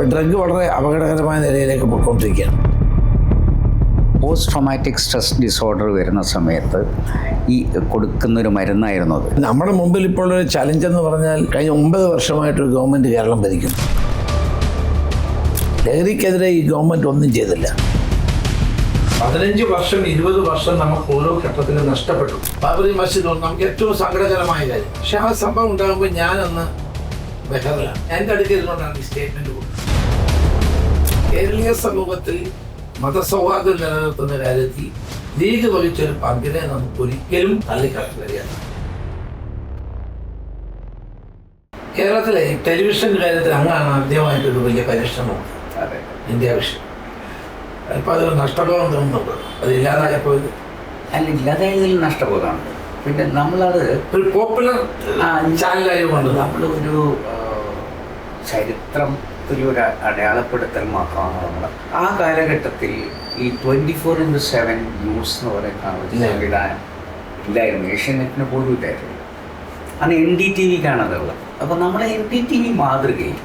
ഇപ്പം ഡ്രഗ് വളരെ അപകടകരമായ നിലയിലേക്ക് പോയിക്കൊണ്ടിരിക്കുകയാണ്. പോസ്റ്റ് ട്രോമാറ്റിക് സ്ട്രെസ് ഡിസോർഡർ വരുന്ന സമയത്ത് ഈ കൊടുക്കുന്നൊരു മരുന്നായിരുന്നു അത്. നമ്മുടെ മുമ്പിൽ ഇപ്പോൾ ഒരു ചലഞ്ച് എന്ന് പറഞ്ഞാൽ കഴിഞ്ഞ ഒമ്പത് വർഷമായിട്ടൊരു ഗവൺമെന്റ് കേരളം ഭരിക്കും ലഹരിക്കെതിരെ ഈ ഗവൺമെന്റ് ഒന്നും ചെയ്തില്ല. പതിനഞ്ച് വർഷം ഇരുപത് വർഷം നമുക്ക് ഓരോ ഘട്ടത്തിലും നഷ്ടപ്പെട്ടു. ബാബറി മസ്ജിദ് നമുക്ക് ഏറ്റവും സങ്കടകരമായ കാര്യം. പക്ഷെ ആ സംഭവം ഉണ്ടാകുമ്പോൾ ഞാനന്ന് ബഹറിലാണ് എന്റെ അടുക്കലിരുന്നുകൊണ്ടാണ് ഈ സ്റ്റേറ്റ്മെന്റ് കൊടുത്തത്. കേരളീയ സമൂഹത്തിൽ മതസൗഹാർദ്ദം നിലനിർത്തുന്ന കാര്യത്തിൽ ലീഗ് വഹിച്ചൊരു പങ്കിനെ നമുക്ക് ഒരിക്കലും തള്ളിക്കളയാൻ കഴിയാം കേരളത്തിലെ ടെലിവിഷൻ കാര്യത്തിൽ അങ്ങാണ് ആദ്യമായിട്ടൊരു വലിയ പരിശ്രമം ഇന്ത്യ വിഷയം. ഇപ്പം അതൊരു നഷ്ടബോധം തോന്നുന്നുണ്ട്. അത് ഇല്ലാതായപ്പോൾ അല്ല ഇല്ലാതായതിൽ നഷ്ടബോധമാണ് പിന്നെ നമ്മളത് ഒരു പോപ്പുലർ ചാനലായതുകൊണ്ട് നമ്മൾ ഒരു ചരിത്രത്തിൽ ഒരു അടയാളപ്പെടുത്തൽ മാത്രമാണ് നമ്മൾ ആ കാലഘട്ടത്തിൽ ഈ twenty four into seven news എന്ന് പറയുന്ന ഒരു. സംവിധാനം ഇല്ലായിരുന്നു. ഏഷ്യാനെറ്റിന് പോലും ഇല്ലായിരുന്നു. അന്ന് എൻ ഡി ടി വിക്കാണ് അതുള്ളത് അപ്പോൾ നമ്മളെ എൻ ഡി ടി വി മാതൃകയിൽ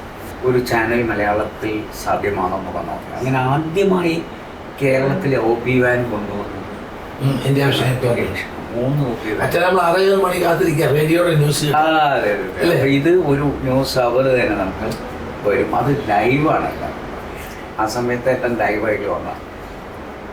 ഒരു ചാനൽ മലയാളത്തിൽ സാധ്യമാണെന്ന് നോക്കി അങ്ങനെ ആദ്യമായി കേരളത്തിലെ ഒ പി വാൻ കൊണ്ടുവന്നു. എന്റെ ആവശ്യം മൂന്ന് മണി കാത്തിരിക്കുക റേഡിയോയുടെ ന്യൂസ് ഇത് ഒരു ന്യൂസ് അവർ തന്നെ നമുക്ക് വരും. അത് ലൈവാണ് എല്ലാം. ആ സമയത്ത് ഏറ്റവും ലൈവായിട്ട് വന്ന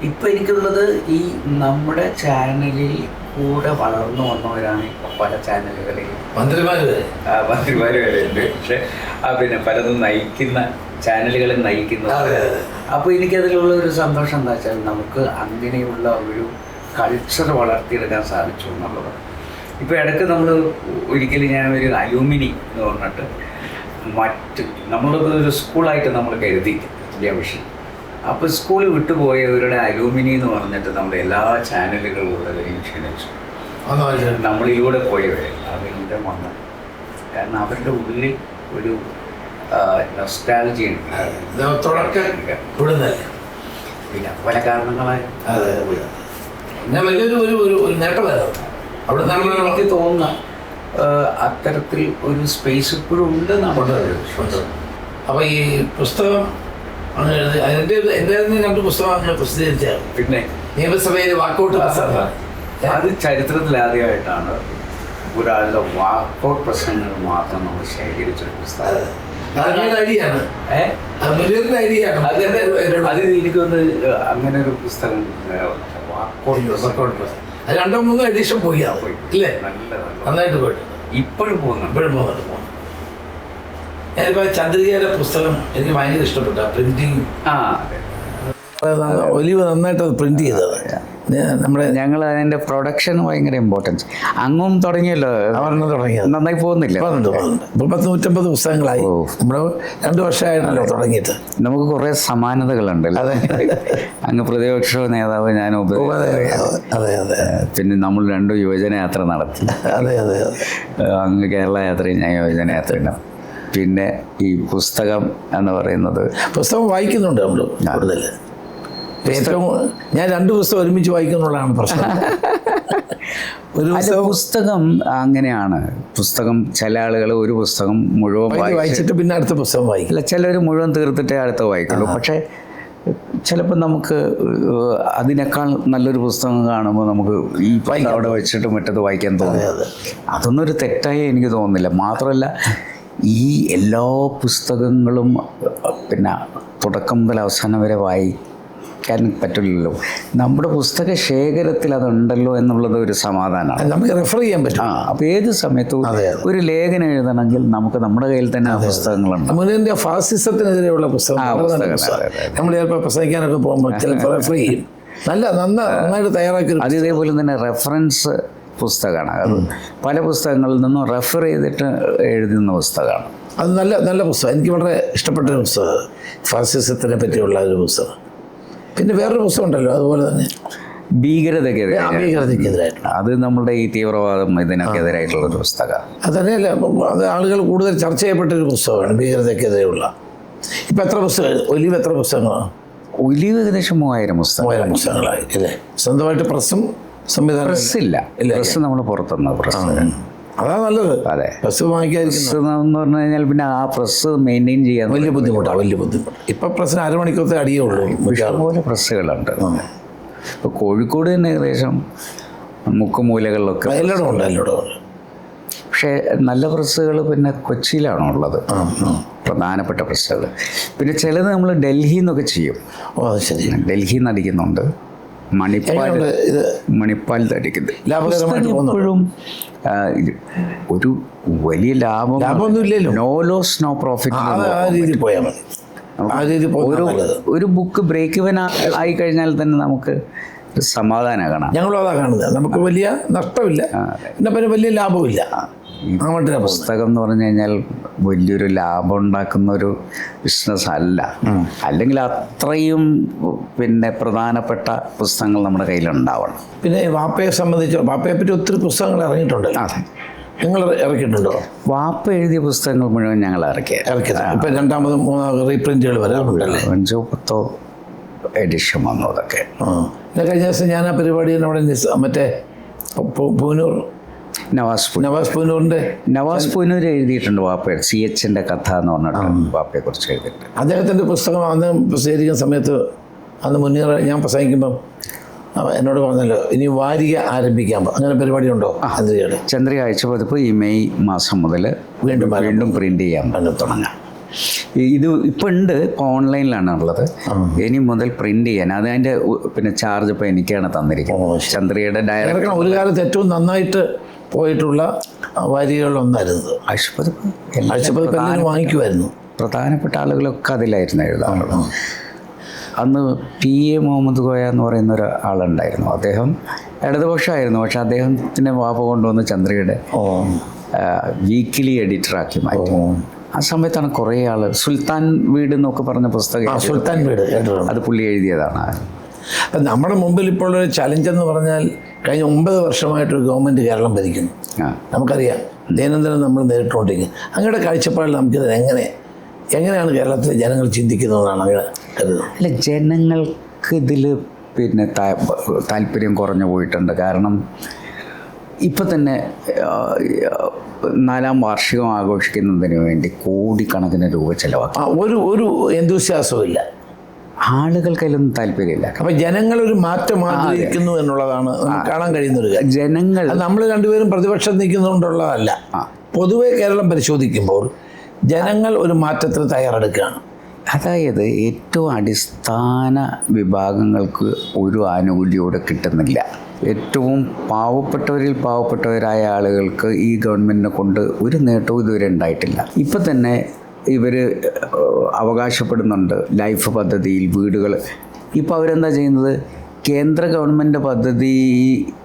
ഇപ്പം എനിക്കുള്ളത് ഈ നമ്മുടെ ചാനലിൽ കൂടെ വളർന്നു വന്നവരാണ് ഇപ്പൊ പല ചാനലുകളിൽ മന്ത്രിമാർ വരെ. മന്ത്രിമാർ വരെ ഉണ്ട്. പക്ഷെ ആ പിന്നെ പലതും നയിക്കുന്ന ചാനലുകളെ നയിക്കുന്ന അപ്പൊ എനിക്ക് അപ്പോൾ എനിക്കതിലുള്ള ഒരു സന്തോഷം എന്താ വെച്ചാൽ നമുക്ക് അങ്ങനെയുള്ള ഒരു കൾച്ചർ വളർത്തിയെടുക്കാൻ സാധിച്ചു എന്നുള്ളത് ഇപ്പോൾ ഇടയ്ക്ക് നമ്മൾ ഒരിക്കലും ഞാൻ ഒരു അലൂമിനി എന്ന് പറഞ്ഞിട്ട് മറ്റ്. നമ്മളത് ഒരു സ്കൂളായിട്ട് നമ്മൾ കരുതി. വിഷയം അപ്പോൾ സ്കൂൾ വിട്ടുപോയവരുടെ അലൂമിനി എന്ന് പറഞ്ഞിട്ട് നമ്മുടെ എല്ലാ ചാനലുകളിലുള്ളവരെയും ക്ഷണിച്ചു. നമ്മളിലൂടെ പോയവരെ അവരുടെ വന്ന്. കാരണം അവരുടെ ഉള്ളിൽ ഒരു നൊസ്റ്റാലജി ഉണ്ട് പിന്നെ പല കാരണങ്ങളായി. വലിയൊരു ഒരു ഒരു നേട്ടമായിരുന്നു അവിടെ എനിക്ക് തോന്നുന്ന അത്തരത്തിൽ ഒരു സ്പേസ് ഇപ്പോഴും ഉണ്ട് നമ്മുടെ അപ്പോൾ ഈ പുസ്തകം അതിന്റെ എന്റെ രണ്ട് പുസ്തകം പ്രസിദ്ധീകരിച്ചാണ് പിന്നെ നിയമസഭയിൽ വാക്കൗട്ട് പുസ്തകമാണ് അത് ചരിത്രത്തിൽ ആദ്യമായിട്ടാണ് ഒരാളുടെ വാക്കൗട്ട് പ്രശ്നങ്ങൾ മാത്രം നമ്മൾ ശേഖരിച്ചൊരു പുസ്തകം. അതിന് എനിക്കൊന്ന് അങ്ങനെ ഒരു പുസ്തകം വാക്കൗട്ട് വാക്കൗട്ട് പുസ്തകം രണ്ടോ മൂന്നോ എഡിഷൻ പോയി അത് പോയി. ഇല്ലേ നന്നായിട്ട് പോയിട്ട് ഇപ്പോഴും പോകുന്നു ഇപ്പോഴും പോകുന്നുണ്ട് പോകുന്നു ഞാനിപ്പോൾ ചന്ദ്രികയുടെ പുസ്തകം എനിക്ക് ഭയങ്കര ഇഷ്ടപ്പെട്ടു പ്രിന്റിങ് ഒലിവ് നന്നായിട്ട് അത് പ്രിന്റ് ചെയ്തത് ഞാൻ നമ്മുടെ ഞങ്ങൾ അതിന്റെ പ്രൊഡക്ഷൻ ഭയങ്കര ഇമ്പോർട്ടൻസ് അങ്ങും തുടങ്ങിയല്ലോ. തുടങ്ങിയത് നന്നായി പോകുന്നില്ല? പത്ത് നൂറ്റമ്പത് പുസ്തകങ്ങളായി. നമ്മൾ രണ്ട് വർഷമായിട്ടല്ലോ തുടങ്ങിയിട്ട് നമുക്ക് കുറെ സമാനതകളുണ്ട് അതെ. അങ്ങ് പ്രതിപക്ഷ നേതാവ് ഞാൻ അതെ അതെ. അതെ പിന്നെ നമ്മൾ രണ്ടും യുവജനയാത്ര നടത്തി. അതെ അതെ അങ്ങ് കേരള യാത്രയും ഞാൻ യുവജനയാത്രയും പിന്നെ ഈ പുസ്തകം എന്ന് പറയുന്നത് പുസ്തകം വായിക്കുന്നുണ്ട് നമ്മൾ കൂടുതൽ ഏറ്റവും ഞാൻ രണ്ട് പുസ്തകം ഒരുമിച്ച് വായിക്കുന്നുള്ളതാണ് പ്രശ്നം. ഒരു പുസ്തകം അങ്ങനെയാണ്. പുസ്തകം ചില ആളുകൾ ഒരു പുസ്തകം മുഴുവൻ വായിച്ച് വായിച്ച് വായിച്ചിട്ട് പിന്നെ അടുത്ത പുസ്തകം വായിക്കും. അല്ല ചിലർ മുഴുവൻ തീർത്തിട്ടേ അടുത്ത വായിക്കുള്ളൂ. പക്ഷേ ചിലപ്പോൾ നമുക്ക് അതിനേക്കാൾ നല്ലൊരു പുസ്തകം കാണുമ്പോൾ നമുക്ക് ഈ അവിടെ വെച്ചിട്ട് മറ്റത് വായിക്കാൻ തോന്നും. അതെ. അതൊന്നും ഒരു തെറ്റായി എനിക്ക് തോന്നുന്നില്ല. മാത്രമല്ല ഈ എല്ലാ പുസ്തകങ്ങളും പിന്നെ തുടക്കം മുതൽ അവസാനം വരെ വായിക്കാൻ പറ്റില്ലല്ലോ. നമ്മുടെ പുസ്തക ശേഖരത്തിൽ അതുണ്ടല്ലോ എന്നുള്ളത് ഒരു സമാധാനമാണ് നമുക്ക് റെഫർ ചെയ്യാൻ ആ പറ്റും അപ്പോൾ ഏത് സമയത്തും. ഒരു ലേഖനം എഴുതണമെങ്കിൽ നമുക്ക് നമ്മുടെ കയ്യിൽ തന്നെ ആ പുസ്തകങ്ങളുണ്ട്. മുനിന്റെ ഫാസിസത്തിനെതിരെയുള്ള പുസ്തകം ആ. നമ്മൾ ചിലപ്പോൾ പ്രസംഗിക്കാനൊക്കെ പോകുമ്പോൾ ചിലപ്പോൾ റെഫർ ചെയ്യും. നല്ല നന്നായിട്ട് തയ്യാറാക്കി അത് ഇതേപോലെ തന്നെ റെഫറൻസ് പുസ്തകമാണ്. അത് പല പുസ്തകങ്ങളിൽ നിന്നും റെഫർ ചെയ്തിട്ട് എഴുതുന്ന പുസ്തകമാണ്. അത് നല്ല നല്ല പുസ്തകം. എനിക്ക് വളരെ ഇഷ്ടപ്പെട്ട ഒരു പുസ്തകം ഫാസിസത്തിനെ പറ്റിയുള്ള ഒരു പുസ്തകം. പിന്നെ വേറൊരു പുസ്തകം ഉണ്ടല്ലോ അതുപോലെ തന്നെ. ഭീകരതയ്ക്കെതിരെ. ഭീകരതയ്ക്കെതിരായിട്ടുള്ള. അത് നമ്മുടെ ഈ തീവ്രവാദം ഇതിനൊക്കെ എതിരായിട്ടുള്ള ഒരു പുസ്തകം. അത് തന്നെയല്ല അത് ആളുകൾ കൂടുതൽ ചർച്ച ചെയ്യപ്പെട്ട ഒരു പുസ്തകമാണ് ഭീകരതയ്ക്കെതിരെയുള്ള. ഇപ്പം എത്ര പുസ്തകം ഒലിവ് എത്ര പുസ്തകങ്ങളാണ് ഒലിവ് ഏകദേശം മൂവായിരം പുസ്തകം. മൂവായിരം പുസ്തകങ്ങളായി അല്ലേ? സ്വന്തമായിട്ട് പ്രസ്സും സംവിധാനം പ്രസ് ഇല്ല, പ്രസ് നമ്മൾ പുറത്തുനിന്ന് പ്രസ് അതാ നല്ലത്. അതെ. പ്രസ് വാങ്ങിക്കാതിരിക്കുന്ന പ്രസ് എന്ന് പറഞ്ഞു കഴിഞ്ഞാൽ പിന്നെ ആ പ്രസ് മെയിന്റെയിൻ ചെയ്യാൻ വലിയ ബുദ്ധിമുട്ടാണ് വലിയ ബുദ്ധിമുട്ട്. ഇപ്പം പ്രശ്നം അരമണിക്കൂറത്തെ അടിയേ ഉള്ളൂ ഇഷ്ടംപോലെ പ്രസ്സുകളുണ്ട്. ഇപ്പോൾ കോഴിക്കോട് തന്നെ ഏകദേശം മുക്കുമൂലകളിലൊക്കെ എല്ലായിടും ഉണ്ട് എല്ലായിടും ഉണ്ട്. പക്ഷേ നല്ല പ്രസ്സുകൾ പിന്നെ കൊച്ചിയിലാണ് ഉള്ളത്. പ്രധാനപ്പെട്ട പ്രസ്സുകൾ. പിന്നെ ചിലത് നമ്മൾ ഡൽഹിന്നൊക്കെ നിന്നൊക്കെ ചെയ്യും. ഓ ശരി. ഡൽഹിയിൽ നിന്ന് അടിക്കുന്നുണ്ട് മണിപ്പാൽ മണിപ്പാൽ? എപ്പോഴും ഒരു വലിയ ലാഭം ലാഭമൊന്നുമില്ലല്ലോ. നോ ലോസ് നോ പ്രോഫിറ്റ് പോയാൽ മതി. ഒരു ബുക്ക് ബ്രേക്ക് ഇവൻ ആയി കഴിഞ്ഞാൽ തന്നെ നമുക്ക് ഒരു സമാധാനം കാണാം. ഞങ്ങളും അതാ കാണുന്നത്. നമുക്ക് വലിയ നഷ്ടമില്ല. പിന്നെ പിന്നെ വലിയ ലാഭമില്ല. പുസ്തകം എന്ന് പറഞ്ഞു കഴിഞ്ഞാൽ വലിയൊരു ലാഭം ഉണ്ടാക്കുന്ന ഒരു ബിസിനസ് അല്ല. അല്ലെങ്കിൽ അത്രയും പിന്നെ പ്രധാനപ്പെട്ട പുസ്തകങ്ങൾ നമ്മുടെ കയ്യിലുണ്ടാവണം പിന്നെ വാപ്പയെ സംബന്ധിച്ച് വാപ്പയെ പറ്റി ഒത്തിരി പുസ്തകങ്ങൾ ഇറങ്ങിയിട്ടുണ്ട്. അതെ. നിങ്ങൾ ഇറക്കിയിട്ടുണ്ടോ? വാപ്പ എഴുതിയ പുസ്തകങ്ങൾ മുഴുവൻ ഞങ്ങൾ ഇറക്കി. ഇറക്കിയത്. ഇപ്പം രണ്ടാമതും മൂന്നാമത് റീപ്രിന്റുകൾ വരാറുണ്ടല്ലേ? അഞ്ചോ പത്തോ എഡിഷൻ വന്നു അതൊക്കെ. കഴിഞ്ഞ ദിവസം ഞാൻ ആ പരിപാടി നമ്മുടെ മറ്റേ പൂനൂർ നവാസ് നവാസ് പൂനൂറിന്റെ നവാസ് പുനൂർ എഴുതിയിട്ടുണ്ട് വാപ്പ. സി എച്ചിന്റെ കഥ എന്ന് പറഞ്ഞിട്ട് വാപ്പയെ കുറിച്ച് എഴുതിയിട്ടുണ്ട്. അദ്ദേഹത്തിന്റെ പുസ്തകം അന്ന് പ്രസിദ്ധീകരിക്കുന്ന സമയത്ത് അന്ന് മുന്നേറ ഞാൻ പ്രസംഗിക്കുമ്പം എന്നോട് പറഞ്ഞല്ലോ ഇനി വാരിക ആരംഭിക്കാം അങ്ങനെ പരിപാടി ഉണ്ടോ ചന്ദ്രികയുടെ ചന്ദ്രിക അയച്ച പതിപ്പ് ഈ മെയ് മാസം മുതൽ വീണ്ടും വീണ്ടും പ്രിന്റ് ചെയ്യാൻ തുടങ്ങാം. ഇത് ഇപ്പം ഉണ്ട് ഇപ്പോൾ ഓൺലൈനിലാണ് ഉള്ളത്. ഇനി മുതൽ പ്രിന്റ് ചെയ്യാൻ. അത് അതിന്റെ പിന്നെ ചാർജ് ഇപ്പോൾ എനിക്കാണ് തന്നിരിക്കുന്നത്. ചന്ദ്രയുടെ ഡയറക്ടർ ഒരു കാലത്ത് ഏറ്റവും നന്നായിട്ട് പോയിട്ടുള്ള വരികളൊന്നായിരുന്നത്. ആഴ്ചപ്പതിപ്പ് ആഴ്ചപ്പതിപ്പ് എല്ലാവരും വാങ്ങിക്കുമായിരുന്നു. പ്രധാനപ്പെട്ട ആളുകളൊക്കെ അതിലായിരുന്നു എഴുതാറുള്ളത്. അന്ന് പി എ മുഹമ്മദ് ഗോയ എന്ന് പറയുന്ന ഒരു ആളുണ്ടായിരുന്നു. അദ്ദേഹം ഇടതുപക്ഷമായിരുന്നു. പക്ഷെ അദ്ദേഹത്തിന്റെ വാപ്പ കൊണ്ടുവന്ന് ചന്ദ്രയുടെ വീക്കിലി എഡിറ്ററാക്കി മാറ്റി. ആ സമയത്താണ് കുറേ ആൾ സുൽത്താൻ വീട് എന്നൊക്കെ പറഞ്ഞ പുസ്തകം സുൽത്താൻ വീട് അത് പുള്ളി എഴുതിയതാണ്. അപ്പം നമ്മുടെ മുമ്പിൽ ഇപ്പോൾ ഒരു ചലഞ്ച് എന്ന് പറഞ്ഞാൽ കഴിഞ്ഞ ഒമ്പത് വർഷമായിട്ടൊരു ഗവൺമെന്റ് കേരളം ഭരിക്കുന്നു. നമുക്കറിയാം. ദൈനംദിനം നമ്മൾ നേരിട്ടുകൊണ്ടിരിക്കും അങ്ങയുടെ കാഴ്ചപ്പാടിൽ നമുക്കിത് എങ്ങനെ എങ്ങനെയാണ് കേരളത്തിലെ ജനങ്ങൾ ചിന്തിക്കുന്നതെന്നാണ് അങ്ങനെ കരുതുന്നത് അല്ല ജനങ്ങൾക്ക് ഇതിൽ പിന്നെ താല്പര്യം കുറഞ്ഞു പോയിട്ടുണ്ട്. കാരണം ഇപ്പം തന്നെ നാലാം വാർഷികം ആഘോഷിക്കുന്നതിന് വേണ്ടി കോടിക്കണക്കിന് രൂപ ചിലവാക്കും. ഒരു ഒരു എന്തുശ്വാസവും ഇല്ല. ആളുകൾക്കതിലൊന്നും താല്പര്യമില്ല. അപ്പൊ ജനങ്ങൾ ഒരു മാറ്റം ആഗ്രഹിക്കുന്നു എന്നുള്ളതാണ് കാണാൻ കഴിയുന്ന ഒരു ജനങ്ങൾ നമ്മൾ രണ്ടുപേരും പ്രതിപക്ഷം നിൽക്കുന്നതുകൊണ്ടുള്ളതല്ല. പൊതുവെ കേരളം പരിശോധിക്കുമ്പോൾ ജനങ്ങൾ ഒരു മാറ്റത്തിന് തയ്യാറെടുക്കുകയാണ്. അതായത് ഏറ്റവും അടിസ്ഥാന വിഭാഗങ്ങൾക്ക് ഒരു ആനുകൂല്യവും കിട്ടുന്നില്ല. ഏറ്റവും പാവപ്പെട്ടവരിൽ പാവപ്പെട്ടവരായ ആളുകൾക്ക് ഈ ഗവൺമെന്റിനെ കൊണ്ട് ഒരു നേട്ടവും ഇതുവരെ ഉണ്ടായിട്ടില്ല. ഇപ്പം തന്നെ ഇവർ അവകാശപ്പെടുന്നുണ്ട് ലൈഫ് പദ്ധതിയിൽ വീടുകൾ. ഇപ്പോൾ അവരെന്താ ചെയ്യുന്നത്? കേന്ദ്ര ഗവൺമെന്റ് പദ്ധതി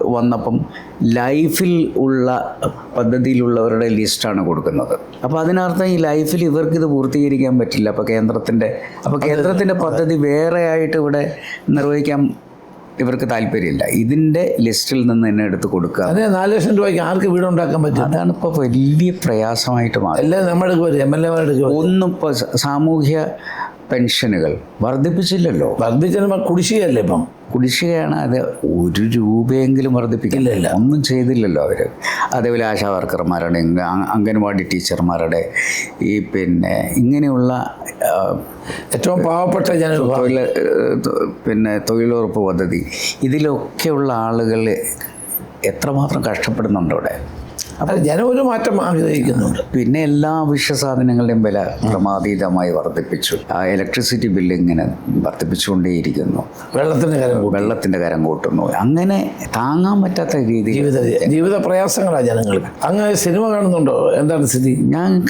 വന്നപ്പം ലൈഫിൽ ഉള്ള പദ്ധതിയിലുള്ളവരുടെ ലിസ്റ്റാണ് കൊടുക്കുന്നത്. അപ്പോൾ അതിനർത്ഥം ഈ ലൈഫിൽ ഇവർക്ക് ഇത് പൂർത്തീകരിക്കാൻ പറ്റില്ല. അപ്പോൾ കേന്ദ്രത്തിന്റെ അപ്പോൾ കേന്ദ്രത്തിന്റെ പദ്ധതി വേറെ ആയിട്ട് ഇവിടെ നിർവഹിക്കാൻ ഇവർക്ക് താല്പര്യമില്ല. ഇതിന്റെ ലിസ്റ്റിൽ നിന്ന് തന്നെ എടുത്ത് കൊടുക്കുക. അതെ നാല് ലക്ഷം രൂപയ്ക്ക് ആർക്ക് വീട് ഉണ്ടാക്കാൻ പറ്റും? അതാണ് ഇപ്പോൾ വലിയ പ്രയാസമായിട്ട് മാറി എല്ലാം നമ്മുടെ വരും എം എൽ എമാരുടെ ഒന്നും ഇപ്പോൾ സാമൂഹ്യ പെൻഷനുകൾ വർദ്ധിപ്പിച്ചില്ലല്ലോ. വർദ്ധിച്ചാൽ കുടിശ്ശികയല്ലേ ഇപ്പം? കുടിശ്ശികയാണ് അത് ഒരു രൂപയെങ്കിലും വർദ്ധിപ്പിക്കില്ല ഒന്നും ചെയ്തില്ലല്ലോ അവർ അതേപോലെ ആശാ വർക്കർമാരുടെ ഇങ്ങ- അ- അംഗൻവാടി ടീച്ചർമാരുടെ ഈ പിന്നെ ഇങ്ങനെയുള്ള ഏറ്റവും പാവപ്പെട്ട ജന തൊഴിൽ പിന്നെ തൊഴിലുറപ്പ് പദ്ധതി. ഇതിലൊക്കെയുള്ള ആളുകൾ എത്രമാത്രം കഷ്ടപ്പെടുന്നുണ്ട് അവിടെ? അപ്പോൾ ജനം ഒരു മാറ്റം ആഗ്രഹിക്കുന്നുണ്ട്. പിന്നെ എല്ലാ വിഷ സാധനങ്ങളുടെയും വില ക്രമാതീതമായി വർദ്ധിപ്പിച്ചു. ആ ഇലക്ട്രിസിറ്റി ബില്ല് ഇങ്ങനെ വർദ്ധിപ്പിച്ചുകൊണ്ടേയിരിക്കുന്നു. വെള്ളത്തിന്റെ കരം വെള്ളത്തിന്റെ കരം കൂട്ടുന്നു. അങ്ങനെ താങ്ങാൻ പറ്റാത്ത രീതി ജീവിത ജീവിത പ്രയാസങ്ങളാണ് ജനങ്ങൾക്ക്. അങ്ങനെ സിനിമ കാണുന്നുണ്ടോ? എന്താണ് സ്ഥിതി? ഞാൻ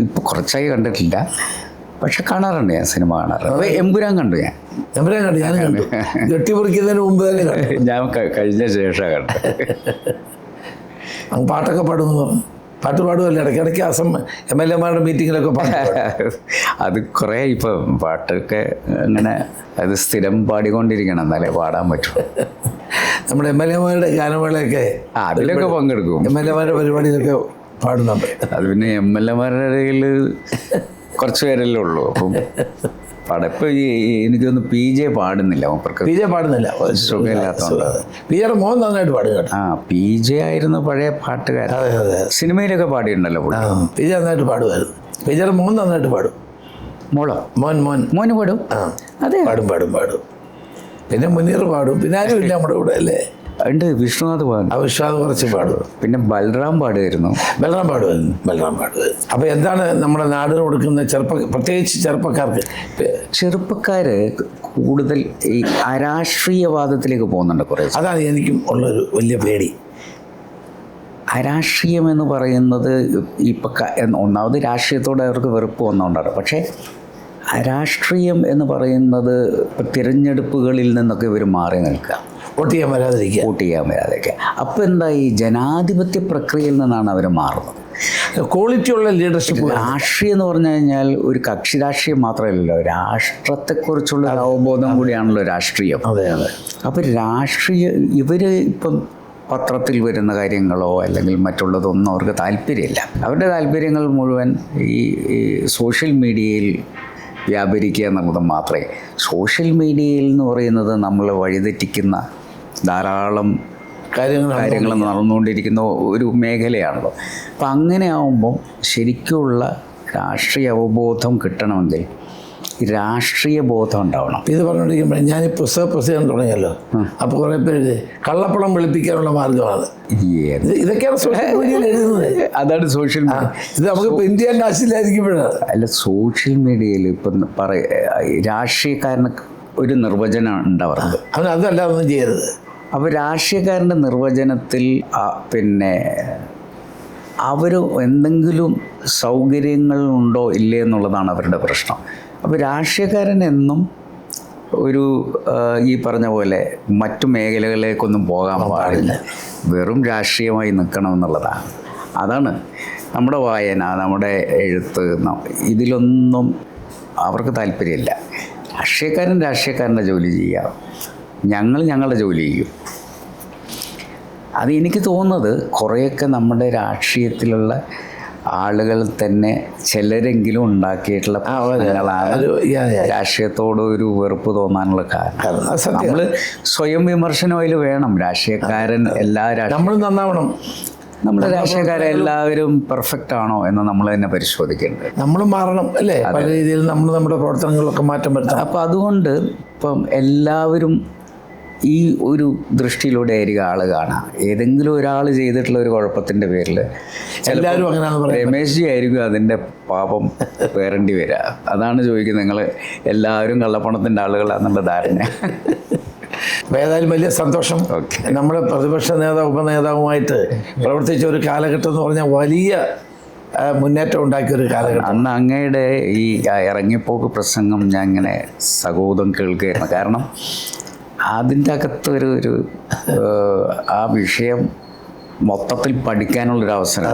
ഇപ്പോൾ കുറച്ചായി കണ്ടിട്ടില്ല. പക്ഷെ കാണാറുണ്ട് ഞാൻ സിനിമ കാണാറുണ്ട് എമ്പുരാൻ കണ്ടു ഞാൻ. എമ്പുരാൻ കണ്ടു ഞാൻ കണ്ടു. കെട്ടിപ്പറിക്കുന്നതിന് മുമ്പ് തന്നെ ഞാൻ കഴിഞ്ഞ ശേഷം കണ്ടു. അങ്ങ് പാട്ടൊക്കെ പാടുന്നു പാട്ട് പാടുമല്ലോ ഇടയ്ക്കിടയ്ക്ക് അസം എം എൽ എമാരുടെ മീറ്റിങ്ങിലൊക്കെ പാടും. അത് കുറേ ഇപ്പം പാട്ടൊക്കെ അങ്ങനെ അത് സ്ഥിരം പാടിക്കൊണ്ടിരിക്കണം. എന്നാലേ പാടാൻ പറ്റൂ. നമ്മുടെ എം എൽ എമാരുടെ ഗാനമേളയൊക്കെ അതിലൊക്കെ പങ്കെടുക്കും. എം എൽ എമാരുടെ പരിപാടിയിലൊക്കെ പാടുന്നുണ്ട്. അത് പിന്നെ എം എൽ എമാരുടെ ഇടയിൽ കുറച്ച് പേരല്ലേ ഉള്ളൂ. അപ്പം പാടാം ഇപ്പം ഈ എനിക്ക് തോന്നുന്നു പി ജെ പാടുന്നില്ല മൂപ്പർക്ക് പി ജെ പാടുന്നില്ല. സുഖമില്ലാത്തതുകൊണ്ട്. പി ജെ മോൻ നന്നായിട്ട് പാടും കേട്ടോ. ആ പി ജെ ആയിരുന്നു പഴയ പാട്ടുകാരൻ. അതെ അതെ. സിനിമയിലൊക്കെ പാടിയിട്ടുണ്ടല്ലോ പി ജെ നന്നായിട്ട് പാടുമായിരുന്നു. പി ജെ മോൻ നന്നായിട്ട് പാടും. മോളോ? മോൻ മോൻ. മോന് പാടും? ആ അതെ പാടും പാടും പാടും. പിന്നെ മുനീർ പാടും. പിന്നെ ആരും ഇല്ല നമ്മുടെ കൂടെ അല്ലേ? ഉണ്ട് വിഷ്ണുനാഥ് പാടും. വിഷ്ണുനാഥ് കുറച്ച് പാടും. പിന്നെ ബൽറാം പാടുമായിരുന്നു. ബലറാം പാടുമായിരുന്നു ബലറാം പാടുമായിരുന്നു. അപ്പോൾ എന്താണ് നമ്മുടെ നാടിന് കൊടുക്കുന്ന ചെറുപ്പ പ്രത്യേകിച്ച് ചെറുപ്പക്കാർക്ക്? ചെറുപ്പക്കാർ ചെറുപ്പക്കാര് കൂടുതൽ ഈ അരാഷ്ട്രീയവാദത്തിലേക്ക് പോകുന്നുണ്ട് കുറേ അതാണ് എനിക്കും ഉള്ളൊരു വലിയ പേടി. അരാഷ്ട്രീയം എന്ന് പറയുന്നത് ഇപ്പം ഒന്നാമത് രാഷ്ട്രീയത്തോടെ അവർക്ക് വെറുപ്പ് വന്നുകൊണ്ടാണ് പക്ഷേ രാഷ്ട്രീയം എന്ന് പറയുന്നത് ഇപ്പം തിരഞ്ഞെടുപ്പുകളിൽ നിന്നൊക്കെ ഇവർ മാറി നിൽക്കുക. വോട്ട് ചെയ്യാൻ വരാതിരിക്കുക. വോട്ട് ചെയ്യാൻ വരാതിരിക്കുക. അപ്പോൾ എന്താ ഈ ജനാധിപത്യ പ്രക്രിയയിൽ നിന്നാണ് അവർ മാറുന്നത്? ക്വാളിറ്റി ഉള്ള ലീഡർഷിപ്പ് രാഷ്ട്രീയം എന്ന് പറഞ്ഞു കഴിഞ്ഞാൽ ഒരു കക്ഷി രാഷ്ട്രീയം മാത്രമല്ലല്ലോ. രാഷ്ട്രത്തെക്കുറിച്ചുള്ള അവബോധം കൂടിയാണല്ലോ രാഷ്ട്രീയം. അതെ അതെ. അപ്പോൾ രാഷ്ട്രീയ ഇവർ ഇപ്പം പത്രത്തിൽ വരുന്ന കാര്യങ്ങളോ അല്ലെങ്കിൽ മറ്റുള്ളതൊന്നും അവർക്ക് താല്പര്യമില്ല. അവരുടെ താല്പര്യങ്ങൾ മുഴുവൻ ഈ ഈ സോഷ്യൽ മീഡിയയിൽ വ്യാപരിക്കുക എന്നുള്ളത് മാത്രമേ. സോഷ്യൽ മീഡിയയിൽ എന്ന് പറയുന്നത് നമ്മൾ വഴിതെറ്റിക്കുന്ന ധാരാളം കാര്യങ്ങൾ കാര്യങ്ങൾ നടന്നുകൊണ്ടിരിക്കുന്ന ഒരു മേഖലയാണല്ലോ. അപ്പം അങ്ങനെ ആവുമ്പോൾ ശരിക്കുള്ള രാഷ്ട്രീയ അവബോധം കിട്ടണമെങ്കിൽ രാഷ്ട്രീയ ബോധം ഉണ്ടാവണം. ഇത് പറഞ്ഞുകൊണ്ടിരിക്കുമ്പോൾ ഞാൻ ഈ പുസ്തക പ്രസിദ്ധം തുടങ്ങിയല്ലോ. അപ്പോൾ കുറേ പേര് കള്ളപ്പണം വെളുപ്പിക്കാനുള്ള മാർഗമാണ് ഇതൊക്കെയാണ് സോഷ്യൽ മീഡിയയിൽ എഴുതുന്നത്. അതാണ് സോഷ്യൽ മീഡിയ ഇത് നമുക്ക് ഇപ്പം ഇന്ത്യൻ കാശില്ലായിരിക്കുമ്പോഴാണ്. അല്ല സോഷ്യൽ മീഡിയയിൽ ഇപ്പം പറയ രാഷ്ട്രീയക്കാരന് ഒരു നിർവചനം ഉണ്ട് അവർക്ക് അവൻ അതല്ല ഒന്നും ചെയ്യരുത്. അപ്പോൾ രാഷ്ട്രീയക്കാരന്റെ നിർവചനത്തിൽ പിന്നെ അവർ എന്തെങ്കിലും സൗകര്യങ്ങൾ ഉണ്ടോ ഇല്ലേ എന്നുള്ളതാണ് അവരുടെ പ്രശ്നം. അപ്പോൾ രാഷ്ട്രീയക്കാരൻ എന്നും ഒരു ഈ പറഞ്ഞ പോലെ മറ്റു മേഖലകളിലേക്കൊന്നും പോകാൻ പാടില്ല. വെറും രാഷ്ട്രീയമായി നിൽക്കണമെന്നുള്ളതാണ് അതാണ് നമ്മുടെ വായന നമ്മുടെ എഴുത്ത് ഇതിലൊന്നും അവർക്ക് താല്പര്യമില്ല. രാഷ്ട്രീയക്കാരൻ രാഷ്ട്രീയക്കാരന്റെ ജോലി ചെയ്യാം. ഞങ്ങൾ ഞങ്ങളുടെ ജോലി ചെയ്യും. അത് എനിക്ക് തോന്നുന്നത് കുറേയൊക്കെ നമ്മുടെ രാഷ്ട്രീയത്തിലുള്ള ആളുകൾ തന്നെ ചിലരെങ്കിലും ഉണ്ടാക്കിയിട്ടുള്ള. പ്രശ്നങ്ങളാണ്. രാഷ്ട്രീയത്തോട് ഒരു വെറുപ്പ് തോന്നാനുള്ള കാരണം. നമ്മൾ സ്വയം വിമർശനം അതിൽ വേണം. രാഷ്ട്രീയക്കാരൻ എല്ലാ രാഷ്ട്രീയ നമ്മൾ നന്നാവണം. നമ്മുടെ രാഷ്ട്രീയക്കാരെ എല്ലാവരും പെർഫെക്റ്റ് ആണോ എന്ന് നമ്മൾ തന്നെ പരിശോധിക്കേണ്ടത്. നമ്മൾ മാറണം അല്ലേ? പല രീതിയിൽ നമ്മൾ നമ്മുടെ പ്രവർത്തനങ്ങളിലൊക്കെ മാറ്റം വരുത്തണം. അപ്പം അതുകൊണ്ട് ഇപ്പം എല്ലാവരും ഈ ഒരു ദൃഷ്ടിയിലൂടെ ആയിരിക്കും ആൾ കാണാം. ഏതെങ്കിലും ഒരാൾ ചെയ്തിട്ടുള്ള ഒരു കുഴപ്പത്തിന്റെ പേരിൽ എല്ലാവരും അങ്ങനെയാണ് പറയുന്നത്. രമേശ് ജി ആയിരിക്കും അതിന്റെ പാപം വേറേണ്ടി വരിക അതാണ് ചോദിക്കുന്നത് നിങ്ങൾ എല്ലാവരും കള്ളപ്പണത്തിന്റെ ആളുകളാണെന്നുള്ള ധാരണ. അപ്പോൾ ഏതായാലും വലിയ സന്തോഷം. നമ്മൾ പ്രതിപക്ഷ നേതാവ് ഉപനേതാവുമായിട്ട് പ്രവർത്തിച്ച ഒരു കാലഘട്ടം എന്ന് പറഞ്ഞാൽ വലിയ മുന്നേറ്റം ഉണ്ടാക്കിയ ഒരു കാലഘട്ടം. അന്ന് അങ്ങയുടെ ഈ ഇറങ്ങിപ്പോക്ക് പ്രസംഗം ഞാൻ ഇങ്ങനെ സഹോദം കേൾക്കുകയാണ് കാരണം അതിന്റെ അകത്തൊരു ഒരു ആ വിഷയം മൊത്തത്തിൽ പഠിക്കാനുള്ളൊരു അവസരം.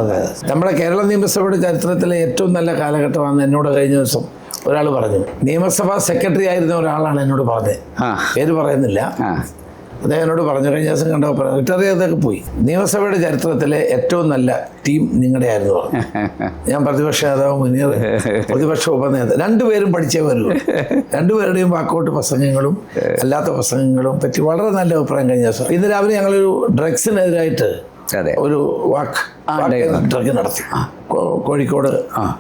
നമ്മുടെ കേരള നിയമസഭയുടെ ചരിത്രത്തിലെ ഏറ്റവും നല്ല കാലഘട്ടമാണ് എന്നോട് കഴിഞ്ഞ ദിവസം ഒരാൾ പറഞ്ഞു നിയമസഭാ സെക്രട്ടറി ആയിരുന്ന ഒരാളാണ് എന്നോട് പറഞ്ഞത്. പേര് പറയുന്നില്ല. അദ്ദേഹം എന്നോട് പറഞ്ഞു കഴിഞ്ഞ ദിവസം കണ്ടപ്പോൾ പറഞ്ഞു റിട്ടയർ ചെയ്തൊക്കെ പോയി. നിയമസഭയുടെ ചരിത്രത്തിലെ ഏറ്റവും നല്ല ടീം നിങ്ങളുടെ ആയിരുന്നു പറഞ്ഞു. ഞാൻ പ്രതിപക്ഷ നേതാവ് മുനീർ പ്രതിപക്ഷ ഉപനേതാവ് രണ്ടുപേരും പഠിച്ചേ വരുള്ളൂ രണ്ടുപേരുടെയും വാക്കൗട്ട് പ്രസംഗങ്ങളും അല്ലാത്ത പ്രസംഗങ്ങളും പറ്റി വളരെ നല്ല അഭിപ്രായം കഴിഞ്ഞ ദിവസം. ഇന്ന് രാവിലെ ഞങ്ങളൊരു ഡ്രഗ്സിനെതിരായിട്ട് ഒരു വാക്ക് ഡ്രഗ് നടത്തി. കോഴിക്കോട്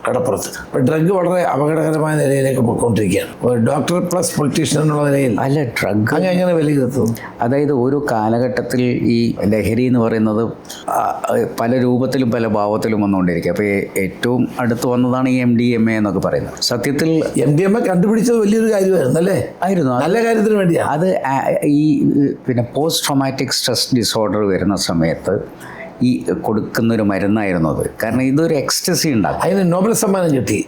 കടപ്പുറത്ത്. അപ്പോൾ ഡ്രഗ് വളരെ അപകടകരമായ നിലയിലേക്ക് പോയിക്കൊണ്ടിരിക്കുകയാണ്. ഡോക്ടർ പ്ലസ് പൊളിറ്റീഷ്യൻ എന്നുള്ള നിലയിൽ അല്ല ഡ്രഗ് അങ്ങനെ എങ്ങനെ വിലയിരുത്തുന്നു അതായത് ഒരു കാലഘട്ടത്തിൽ ഈ ലഹരി എന്ന് പറയുന്നത് പല രൂപത്തിലും പല ഭാവത്തിലും വന്നുകൊണ്ടിരിക്കുക. അപ്പോൾ ഏറ്റവും അടുത്ത് വന്നതാണ് ഈ എം ഡി എം എ എന്നൊക്കെ പറയുന്നത്. സത്യത്തിൽ എം ഡി എം എ കണ്ടുപിടിച്ചത് വലിയൊരു കാര്യമായിരുന്നു അല്ലേ ആയിരുന്നു നല്ല കാര്യത്തിന് വേണ്ടിയാണ് അത് ഈ പിന്നെ പോസ്റ്റ് ട്രോമാറ്റിക് സ്ട്രെസ് ഡിസോർഡർ വരുന്ന സമയത്ത് ഈ കൊടുക്കുന്ന ഒരു മരുന്നായിരുന്നു അത്. കാരണം ഇതൊരു എക്സ്റ്റസി ഉണ്ടാക്കും. അതിന് നോബൽ സമ്മാനം കിട്ടി.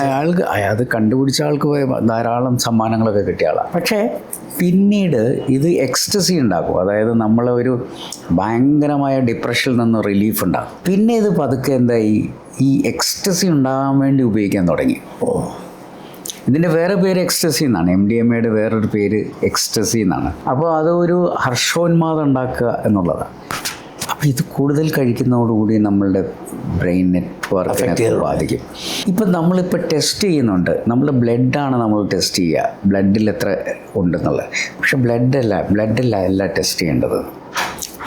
അയാൾക്ക് അത് കണ്ടുപിടിച്ച ആൾക്ക് ധാരാളം സമ്മാനങ്ങളൊക്കെ കിട്ടിയ ആളാണ് പക്ഷേ പിന്നീട് ഇത് എക്സ്റ്റസി ഉണ്ടാക്കും. അതായത് നമ്മളെ ഒരു ഭയങ്കരമായ ഡിപ്രഷനിൽ നിന്ന് റിലീഫ് ഉണ്ടാകും പിന്നെ ഇത് പതുക്കെ എന്തായി ഈ എക്സ്റ്റസി ഉണ്ടാകാൻ വേണ്ടി ഉപയോഗിക്കാൻ തുടങ്ങി. ഓ. ഇതിന്റെ വേറെ പേര് എക്സ്റ്റസി എന്നാണ്. എം ഡി എം എയുടെ വേറൊരു പേര് എക്സ്റ്റസി എന്നാണ്. അപ്പോൾ അത് ഒരു ഹർഷോന്മാദം ഉണ്ടാക്കുക എന്നുള്ളതാണ്. അപ്പോൾ ഇത് കൂടുതൽ കഴിക്കുന്നതോടുകൂടി നമ്മളുടെ ബ്രെയിൻ നെറ്റ്വർക്കിനെ. ബാധിക്കും. ഇപ്പം നമ്മളിപ്പോൾ ടെസ്റ്റ് ചെയ്യുന്നുണ്ട്. നമ്മൾ ബ്ലഡാണ് നമ്മൾ ടെസ്റ്റ് ചെയ്യുക. ബ്ലഡിൽ എത്ര ഉണ്ടെന്നുള്ളത്. പക്ഷെ ബ്ലഡല്ല ബ്ലഡല്ല അല്ല ടെസ്റ്റ് ചെയ്യേണ്ടത്.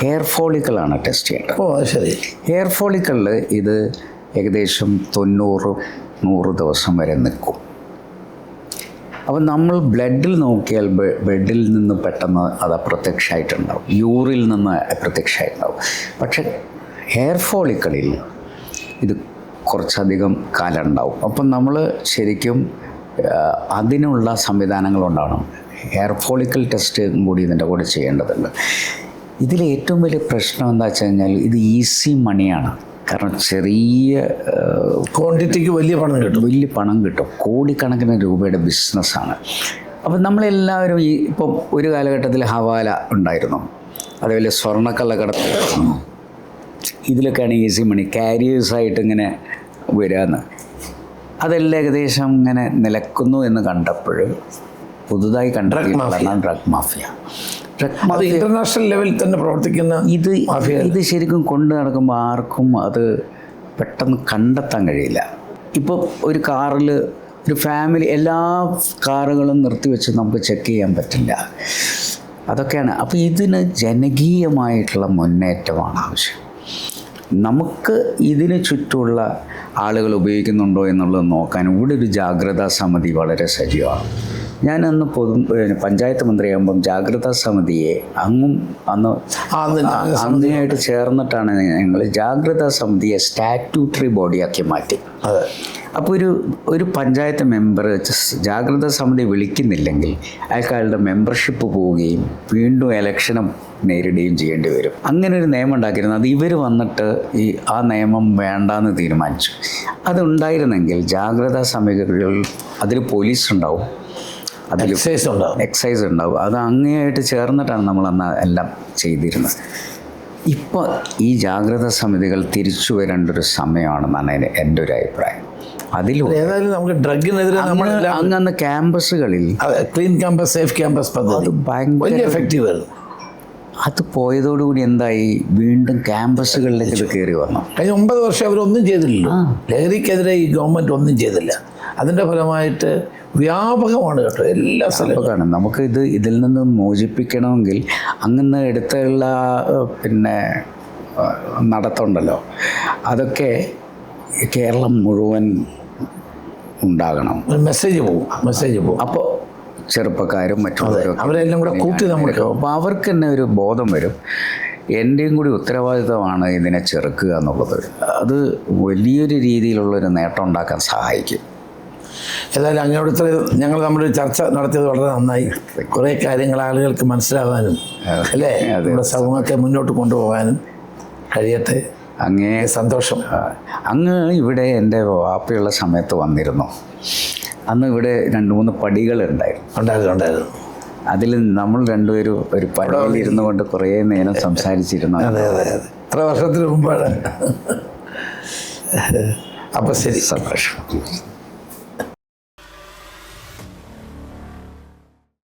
ഹെയർ ഫോളിക്കളാണ് ടെസ്റ്റ് ചെയ്യേണ്ടത്. ഓ ശരി. ഹെയർ ഫോളിക്കളിൽ ഇത് ഏകദേശം തൊണ്ണൂറ് നൂറ് ദിവസം വരെ നിൽക്കും. അപ്പോൾ നമ്മൾ ബ്ലഡിൽ നോക്കിയാൽ ബ്ലഡിൽ നിന്ന് പെട്ടെന്ന് അത് അപ്രത്യക്ഷമായിട്ടുണ്ടാവും. യൂറിൽ നിന്ന് അപ്രത്യക്ഷമായിട്ടുണ്ടാവും. പക്ഷെ ഹെയർ ഫോളിക്കളിൽ ഇത് കുറച്ചധികം കാലം ഉണ്ടാവും അപ്പം നമ്മൾ ശരിക്കും അതിനുള്ള സംവിധാനങ്ങളുണ്ടാവണം ഹെയർ ഫോളിക്കൽ ടെസ്റ്റ് കൂടി ഇതിന്റെ കൂടെ ചെയ്യേണ്ടതുണ്ട്. ഇതിൽ ഏറ്റവും വലിയ പ്രശ്നം എന്താ വെച്ച് കഴിഞ്ഞാൽ ഇത് ഈസി മണിയാണ്. കാരണം ചെറിയ ക്വാണ്ടിറ്റിക്ക് വലിയ പണം കിട്ടും. വലിയ പണം കിട്ടും. കോടിക്കണക്കിന് രൂപയുടെ ബിസിനസ്സാണ് അപ്പം നമ്മളെല്ലാവരും ഈ ഇപ്പം ഒരു കാലഘട്ടത്തിൽ ഹവാല ഉണ്ടായിരുന്നു. അതേപോലെ സ്വർണക്കള്ളക്കടത്ത് ഇതിലൊക്കെയാണ് ഈസി മണി കാരിയേഴ്സായിട്ട് ഇങ്ങനെ വരാന്ന്. അതെല്ലാം ഏകദേശം ഇങ്ങനെ നിലക്കുന്നു എന്ന് കണ്ടപ്പോൾ പുതുതായി കണ്ടെത്തിയിട്ടുള്ളതാണ് ഡ്രഗ് മാഫിയ അത് ഇന്റർനാഷണൽ ലെവലിൽ തന്നെ പ്രവർത്തിക്കുന്ന ഇത് ഇത് ശരിക്കും കൊണ്ടു നടക്കുമ്പോൾ ആർക്കും അത് പെട്ടെന്ന് കണ്ടെത്താൻ കഴിയില്ല. ഇപ്പോൾ ഒരു കാറിൽ ഒരു ഫാമിലി എല്ലാ കാറുകളും നിർത്തിവെച്ച് നമുക്ക് ചെക്ക് ചെയ്യാൻ പറ്റില്ല. അതൊക്കെയാണ്. അപ്പോൾ ഇതിന് ജനകീയമായിട്ടുള്ള മുന്നേറ്റമാണ് ആവശ്യം. നമുക്ക് ഇതിന് ചുറ്റുമുള്ള ആളുകൾ ഉപയോഗിക്കുന്നുണ്ടോ എന്നുള്ളത് നോക്കാൻ ഇവിടെ ഒരു ജാഗ്രതാ സമിതി വളരെ സജീവമാണ്. ഞാൻ അന്ന് പൊതു പഞ്ചായത്ത് മന്ത്രിയാകുമ്പം ജാഗ്രതാ സമിതിയെ അങ്ങും അന്ന് സമിതിയായിട്ട് അങ്ങനെയായിട്ട് ചേർന്നിട്ടാണ് ഞങ്ങൾ ജാഗ്രതാ സമിതിയെ സ്റ്റാറ്റ്യൂട്ടറി ബോഡിയാക്കി മാറ്റി. അതെ. അപ്പോൾ ഒരു ഒരു പഞ്ചായത്ത് മെമ്പർ ജാഗ്രതാ സമിതി വിളിക്കുന്നില്ലെങ്കിൽ അയാൾക്കാളുടെ മെമ്പർഷിപ്പ് പോവുകയും വീണ്ടും ഇലക്ഷനും നേരിടുകയും ചെയ്യേണ്ടി വരും. അങ്ങനെ ഒരു നിയമം ഉണ്ടാക്കിയിരുന്നു. അത് ഇവർ വന്നിട്ട് ഈ ആ നിയമം വേണ്ടാന്ന് തീരുമാനിച്ചു. അതുണ്ടായിരുന്നെങ്കിൽ ജാഗ്രതാ സമിതികളിൽ അതിൽ പോലീസ് ഉണ്ടാവും അതിൽ എക്സൈസ് ഉണ്ടാവും. എക്സൈസ് ഉണ്ടാവും. അത് അങ്ങേയായിട്ട് ചേർന്നിട്ടാണ് നമ്മൾ അന്ന് എല്ലാം ചെയ്തിരുന്നത്. ഇപ്പോൾ ഈ ജാഗ്രത സമിതികൾ തിരിച്ചു വരേണ്ട ഒരു സമയമാണെന്നാണ് എന്റെ- എന്റെ ഒരു അഭിപ്രായം. അതിൽ ഏതായാലും നമുക്ക് ഡ്രഗിനെതിരെ നമ്മൾ അങ്ങ് ക്യാമ്പസുകളിൽ ക്ലീൻ ക്യാമ്പസ് സേഫ് ക്യാമ്പസ് പദ്ധതി. ഭയങ്കര എഫക്റ്റീവ് ആയിരുന്നു. അത് പോയതോടുകൂടി എന്തായി? വീണ്ടും ക്യാമ്പസുകളിലേക്ക് കയറി വന്നു. കഴിഞ്ഞ ഒമ്പത് വർഷം അവരൊന്നും ചെയ്തില്ലല്ലോ. ലഹരിക്കെതിരെ ഈ ഗവൺമെന്റ് ഒന്നും ചെയ്തില്ല. അതിന്റെ ഫലമായിട്ട് വ്യാപകമാണ് കേട്ടോ എല്ലാ സ്ഥലങ്ങളും നമുക്ക് ഇത് ഇതിൽ നിന്ന് മോചിപ്പിക്കണമെങ്കിൽ അങ്ങനെ എടുത്തുള്ള പിന്നെ നടത്തുണ്ടല്ലോ. അതൊക്കെ കേരളം മുഴുവൻ ഉണ്ടാകണം. മെസ്സേജ് പോകും മെസ്സേജ് പോകും അപ്പോൾ ചെറുപ്പക്കാരും മറ്റുള്ളവരും അവരെല്ലാം കൂടെ കൂട്ടി നമ്മൾ അപ്പോൾ അവർക്ക് തന്നെ ഒരു ബോധം വരും. എന്റെയും കൂടി ഉത്തരവാദിത്തമാണ് ഇതിനെ ചെറുക്കുക എന്നുള്ളത്. അത് വലിയൊരു രീതിയിലുള്ളൊരു നേട്ടം ഉണ്ടാക്കാൻ സഹായിക്കും. ഏതായാലും അങ്ങോട്ട് ഞങ്ങൾ നമ്മുടെ ചർച്ച നടത്തിയത് വളരെ നന്നായി. കുറേ കാര്യങ്ങൾ ആളുകൾക്ക് മനസ്സിലാവാനും അല്ലേ? നമ്മുടെ സമൂഹത്തെ മുന്നോട്ട് കൊണ്ടുപോകാനും കഴിയട്ടെ. അങ്ങേ സന്തോഷം. അങ്ങ് ഇവിടെ എന്റെ വാപ്പയുള്ള സമയത്ത് വന്നിരുന്നു. അന്ന് ഇവിടെ രണ്ട് മൂന്ന് പടികൾ ഉണ്ടായിരുന്നു ഉണ്ടായിരുന്നു. അതിൽ നമ്മൾ രണ്ടുപേരും ഒരു പടിയിൽ ഇരുന്നു കൊണ്ട് കുറേ നേരം സംസാരിച്ചിരുന്നു. അതെ അതെ അതെ. എത്ര വർഷത്തിന് മുമ്പാണ്. അപ്പം ശരി. സന്തോഷം.